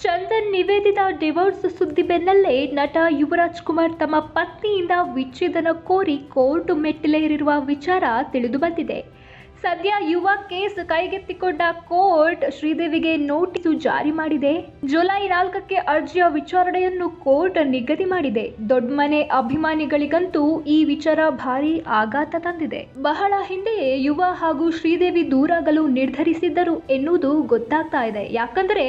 Chandan Nivedita divorce ಸುದ್ದಿ ಬೆನ್ನಲ್ಲೇ ನಟ ಯುವರಾಜ್ ಕುಮಾರ್ ತಮ್ಮ ಪತ್ನಿಯಿಂದ ವಿಚ್ಛೇದನ ಕೋರಿ ಕೋರ್ಟ್ ಮೆಟ್ಟಿಲೇರಿರುವ ವಿಚಾರ ತಿಳಿದುಬಂದಿದೆ ಸದ್ಯ ಯುವ ಕೇಸ್ ಕೈಗೆತ್ತಿಕೊಂಡ ಕೋರ್ಟ್ ಶ್ರೀದೇವಿಗೆ ನೋಟಿಸ್ ಜಾರಿ ಮಾಡಿದೆ. ಜುಲೈ ನಾಲ್ಕಕ್ಕೆ ಅರ್ಜಿಯ ವಿಚಾರಣೆಯನ್ನು ಕೋರ್ಟ್ ನಿಗದಿ ಮಾಡಿದೆ. ದೊಡ್ಡಮನೆ ಅಭಿಮಾನಿಗಳಿಗಂತೂ ಈ ವಿಚಾರ ಭಾರಿ ಆಘಾತ ತಂದಿದೆ. ಬಹಳ ಹಿಂದೆಯೇ ಯುವ ಹಾಗೂ ಶ್ರೀದೇವಿ ದೂರಾಗಲು ನಿರ್ಧರಿಸಿದ್ದರು ಎನ್ನುವುದು ಗೊತ್ತಾಗ್ತಾ ಇದೆ. ಯಾಕಂದರೆ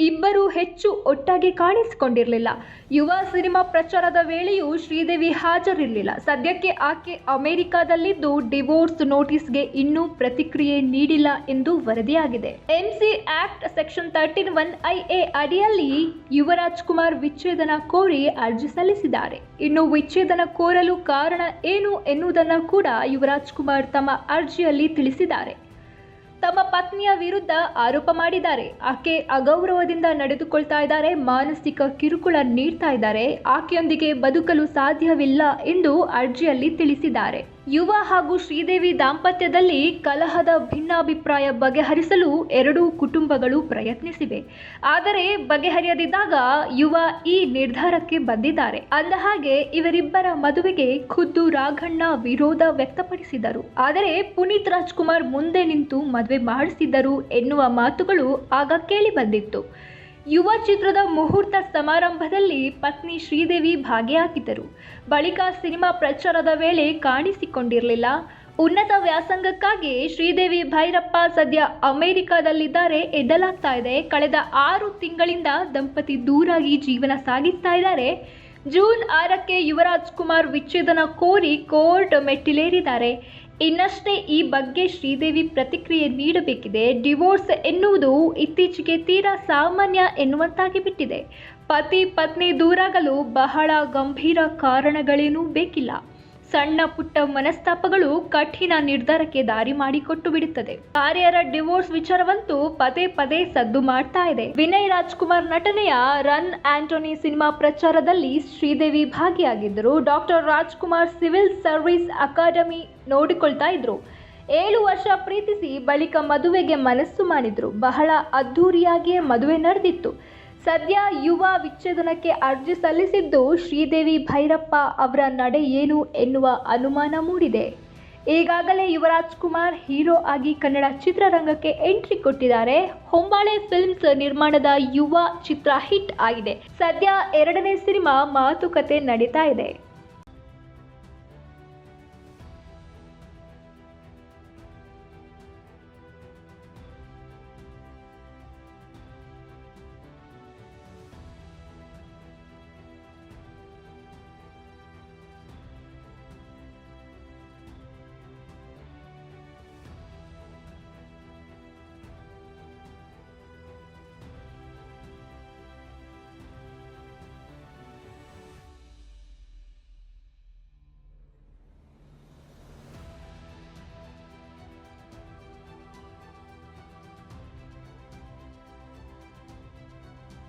ಇಬ್ಬರು ಹೆಚ್ಚು ಒಟ್ಟಾಗಿ ಕಾಣಿಸಿಕೊಂಡಿರಲಿಲ್ಲ. ಯುವ ಸಿನಿಮಾ ಪ್ರಚಾರದ ವೇಳೆಯೂ ಶ್ರೀದೇವಿ ಹಾಜರಿರಲಿಲ್ಲ. ಸದ್ಯಕ್ಕೆ ಆಕೆ ಅಮೆರಿಕಾದಲ್ಲಿದ್ದು ಡಿವೋರ್ಸ್ ನೋಟಿಸ್ಗೆ ಇನ್ನೂ ಪ್ರತಿಕ್ರಿಯೆ ನೀಡಿಲ್ಲ ಎಂದು ವರದಿಯಾಗಿದೆ. MC act section thirteen one I A ಅಡಿಯಲ್ಲಿ ಯುವರಾಜ್ ಕುಮಾರ್ ವಿಚ್ಛೇದನ ಕೋರಿ ಅರ್ಜಿ ಸಲ್ಲಿಸಿದ್ದಾರೆ. ಇನ್ನು ವಿಚ್ಛೇದನ ಕೋರಲು ಕಾರಣ ಏನು ಎನ್ನುವುದನ್ನು ಕೂಡ ಯುವರಾಜ್ ಕುಮಾರ್ ತಮ್ಮ ಅರ್ಜಿಯಲ್ಲಿ ತಿಳಿಸಿದ್ದಾರೆ. ತಮ್ಮ ಪತ್ನಿಯ ವಿರುದ್ಧ ಆರೋಪ ಮಾಡಿದ್ದಾರೆ. ಆಕೆ ಅಗೌರವದಿಂದ ನಡೆದುಕೊಳ್ತಾ ಇದ್ದಾರೆ, ಮಾನಸಿಕ ಕಿರುಕುಳ ನೀಡ್ತಾ ಇದ್ದಾರೆ, ಆಕೆಯೊಂದಿಗೆ ಬದುಕಲು ಸಾಧ್ಯವಿಲ್ಲ ಎಂದು ಅರ್ಜಿಯಲ್ಲಿ ತಿಳಿಸಿದ್ದಾರೆ. ಯುವ ಹಾಗೂ ಶ್ರೀದೇವಿ ದಾಂಪತ್ಯದಲ್ಲಿ ಕಲಹದ ಭಿನ್ನಾಭಿಪ್ರಾಯ ಬಗೆಹರಿಸಲು ಎರಡೂ ಕುಟುಂಬಗಳು ಪ್ರಯತ್ನಿಸಿವೆ. ಆದರೆ ಬಗೆಹರಿಯದಿದ್ದಾಗ ಯುವ ಈ ನಿರ್ಧಾರಕ್ಕೆ ಬಂದಿದ್ದಾರೆ. ಅಂದಹಾಗೆ ಇವರಿಬ್ಬರ ಮದುವೆಗೆ ಖುದ್ದು ರಾಘಣ್ಣ ವಿರೋಧ ವ್ಯಕ್ತಪಡಿಸಿದರು. ಆದರೆ ಪುನೀತ್ ರಾಜ್ಕುಮಾರ್ ಮುಂದೆ ನಿಂತು ಮದುವೆ ಮಾಡಿಸಿದ್ದರು ಎನ್ನುವ ಮಾತುಗಳು ಆಗ ಕೇಳಿ ಬಂದಿತ್ತು. ಯುವ ಚಿತ್ರದ ಮುಹೂರ್ತ ಸಮಾರಂಭದಲ್ಲಿ ಪತ್ನಿ ಶ್ರೀದೇವಿ ಭಾಗಿಯಾಗಿದ್ದರು. ಬಳಿಕ ಸಿನಿಮಾ ಪ್ರಚಾರದ ವೇಳೆ ಕಾಣಿಸಿಕೊಂಡಿರಲಿಲ್ಲ. ಉನ್ನತ ವ್ಯಾಸಂಗಕ್ಕಾಗಿ ಶ್ರೀದೇವಿ ಭೈರಪ್ಪ ಸದ್ಯ ಅಮೆರಿಕಾದಲ್ಲಿದ್ದಾರೆ ಎನ್ನಲಾಗ್ತಾ ಇದೆ. ಕಳೆದ ಆರು ತಿಂಗಳಿಂದ ದಂಪತಿ ದೂರಾಗಿ ಜೀವನ ಸಾಗಿಸ್ತಾ ಇದ್ದಾರೆ. ಜೂನ್ ಆರಕ್ಕೆ ಯುವರಾಜ್ ಕುಮಾರ್ ವಿಚ್ಛೇದನ ಕೋರಿ ಕೋರ್ಟ್ ಮೆಟ್ಟಿಲೇರಿದ್ದಾರೆ. ಇನ್ನಷ್ಟೇ ಈ ಬಗ್ಗೆ ಶ್ರೀದೇವಿ ಪ್ರತಿಕ್ರಿಯೆ ನೀಡಬೇಕಿದೆ. ಡಿವೋರ್ಸ್ ಎನ್ನುವುದು ಇತ್ತೀಚೆಗೆ ತೀರಾ ಸಾಮಾನ್ಯ ಎನ್ನುವಂತಾಗಿ ಬಿಟ್ಟಿದೆ. ಪತಿ ಪತ್ನಿ ದೂರಾಗಲು ಬಹಳ ಗಂಭೀರ ಕಾರಣಗಳೇನೂ ಬೇಕಿಲ್ಲ. ಸಣ್ಣ ಪುಟ್ಟ ಮನಸ್ತಾಪಗಳು ಕಠಿಣ ನಿರ್ಧಾರಕ್ಕೆ ದಾರಿ ಮಾಡಿಕೊಟ್ಟು ಬಿಡುತ್ತದೆ. ಆರ್ಯರ ಡಿವೋರ್ಸ್ ವಿಚಾರವಂತೂ ಪದೇ ಪದೇ ಸದ್ದು ಮಾಡ್ತಾ ಇದೆ. ವಿನಯ್ ರಾಜ್ಕುಮಾರ್ ನಟನೆಯ ರನ್ ಆಂಟೋನಿ ಸಿನಿಮಾ ಪ್ರಚಾರದಲ್ಲಿ ಶ್ರೀದೇವಿ ಭಾಗಿಯಾಗಿದ್ದರು. Doctor Rajkumar civil service academy ನೋಡಿಕೊಳ್ತಾ ಇದ್ರು. ಏಳು ವರ್ಷ ಪ್ರೀತಿಸಿ ಬಳಿಕ ಮದುವೆಗೆ ಮನಸ್ಸು ಮಾಡಿದ್ರು. ಬಹಳ ಅದ್ಧೂರಿಯಾಗಿಯೇ ಮದುವೆ ನಡೆದಿತ್ತು. ಸದ್ಯ ಯುವ ವಿಚ್ಛೇದನಕ್ಕೆ ಅರ್ಜಿ ಸಲ್ಲಿಸಿದ್ದು ಶ್ರೀದೇವಿ ಭೈರಪ್ಪ ಅವರ ನಡೆ ಏನು ಎನ್ನುವ ಅನುಮಾನ ಮೂಡಿದೆ. ಈಗಾಗಲೇ ಯುವರಾಜ್ ಕುಮಾರ್ ಹೀರೋ ಆಗಿ ಕನ್ನಡ ಚಿತ್ರರಂಗಕ್ಕೆ ಎಂಟ್ರಿ ಕೊಟ್ಟಿದ್ದಾರೆ. ಹೊಂಬಾಳೆ ಫಿಲ್ಮ್ಸ್ ನಿರ್ಮಾಣದ ಯುವ ಚಿತ್ರ ಹಿಟ್ ಆಗಿದೆ. ಸದ್ಯ ಎರಡನೇ ಸಿನಿಮಾ ಮಾತುಕತೆ ನಡೀತಾ ಇದೆ.